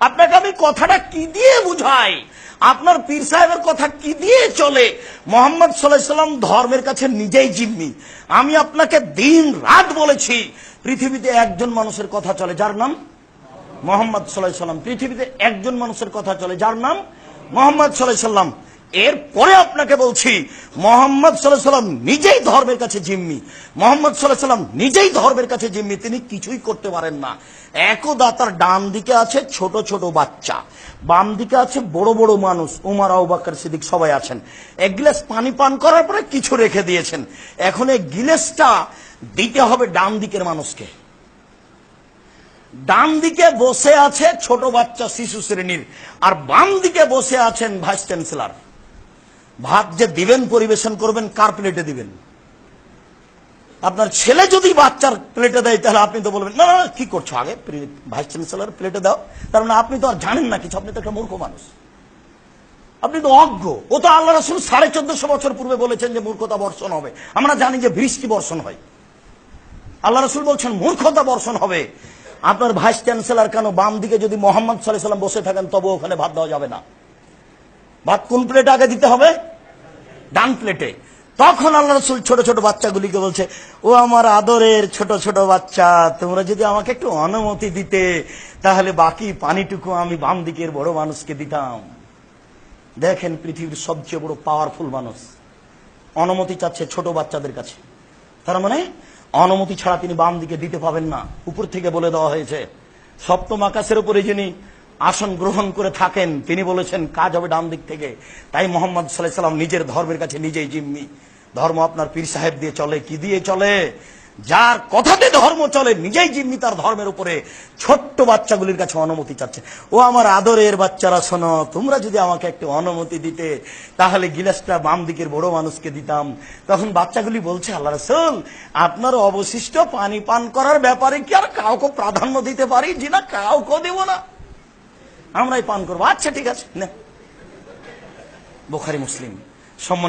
আপনাকে আমি কথাটা কি দিয়ে বুঝাই? আপনার পীর সাহেবের কথা কি দিয়ে চলে? মোহাম্মদ সাল্লাম ধর্মের কাছে নিজেই জিম্মি। আমি আপনাকে দিন রাত বলেছি, পৃথিবীতে একজন মানুষের কথা চলে। যার নাম? মোহাম্মদ সাল্লাহ সাল্লাম। পৃথিবীতে একজন মানুষের কথা চলে। যার নাম? মোহাম্মদ সাল্লাহ সাল্লাম। এরপরে আপনাকে বলছি, মোহাম্মদ সাল্লাহ সাল্লাম নিজেই ধর্মের কাছে জিম্মি। মোহাম্মদ সাল্লাহ সাল্লাম নিজেই ধর্মের কাছে জিম্মি, তিনি কিছুই করতে পারেন না। একদা তার ডান দিকে আছে ছোট ছোট বাচ্চা, বাম দিকে আছে বড় বড় মানুষ, উমার আবাক্কর সিদ্দিক সবাই আছেন। এক গ্লাস পানি পান করার পরে কিছু রেখে দিয়েছেন। এখন এই গিলাসটা দিতে হবে ডান দিকের মানুষকে। ডান দিকে বসে আছে ছোট বাচ্চা শিশু শ্রেণির, আর বাম দিকে বসে আছেন ভাইস চ্যান্সেলর। ভাত যে দিবেন পরিবেশন করবেন কার প্লেটে দিবেন? আপনার ছেলে যদি বাচ্চার প্লেটে দেয় তাহলে আপনি তো বলবেন না না, কি করছ আগে? ভাইস চ্যান্সেলর প্লেটে দাও। তার মানে আপনি তো আর জানেন না কিছু আপনি তো একটা মূর্খ মানুষ। আপনি তো অজ্ঞ। ও তো আল্লাহ রসুল সাড়ে চোদ্দশো বছর পূর্বে বলেছেন যে মূর্খতা বর্ষণ হবে। আমরা জানি যে বৃষ্টি বর্ষণ হয়। আল্লাহ রসুল বলছেন মূর্খতা বর্ষণ হবে। আপনার ভাইস চ্যান্সেলর কেন বাম দিকে যদি মোহাম্মদ সাল্লাহ সাল্লাম বসে থাকেন তবু ওখানে ভাত দেওয়া যাবে না। ভাত কোন প্লেটে আগে দিতে হবে? ডান প্লেটে তখন আল্লাহ রসুল ছোট ছোট বাচ্চাগুলিকে বলছে, ও আমার আদরের ছোট ছোট বাচ্চা, তোমরা যদি আমাকে একটু অনুমতি দিতে, তাহলে বাকি পানিটুকু আমি বাম দিকের বড় মানুষকে দিতাম। দেখেন পৃথিবীর সবচেয়ে বড় পাওয়ারফুল মানুষ। অনুমতি চাচ্ছে ছোট বাচ্চাদের কাছে। তার মানে অনুমতি ছাড়া তিনি বাম দিকে দিতে পাবেন না। উপর থেকে বলে দেওয়া হয়েছে, সপ্তম আকাশের উপরে যিনি আসন গ্রহণ করে থাকেন। তিনি বলেছেন, কাজ হবে ডান দিক থেকে। তাই মোহাম্মদ সাল্লাম নিজের ধর্মের কাছে নিজেই জিম্মি। ধর্ম আপনার পীর সাহেব দিয়ে চলে, কি দিয়ে চলে? যার কথাতে ধর্ম চলে, নিজেই জিম্মি তার ধর্মের উপরে। ছোট্ট বাচ্চাগুলির কাছে অনুমতি চাচ্ছে। ও আমার আদরের বাচ্চারা, শোনো, তোমরা যদি আমাকে একটু অনুমতি দিতে, তাহলে গিলাসটা বাম দিকের বড় মানুষকে দিতাম। তখন বাচ্চাগুলি বলছে, আল্লাহ রসুল, আপনার অবশিষ্ট পানি পান করার ব্যাপারে কি আর কাউকে প্রাধান্য দিতে পারি? জি না কাউকে দেব না। আমরাই পান করব। আচ্ছা ঠিক আছে না। বোখারি মুসলিম। সম্মান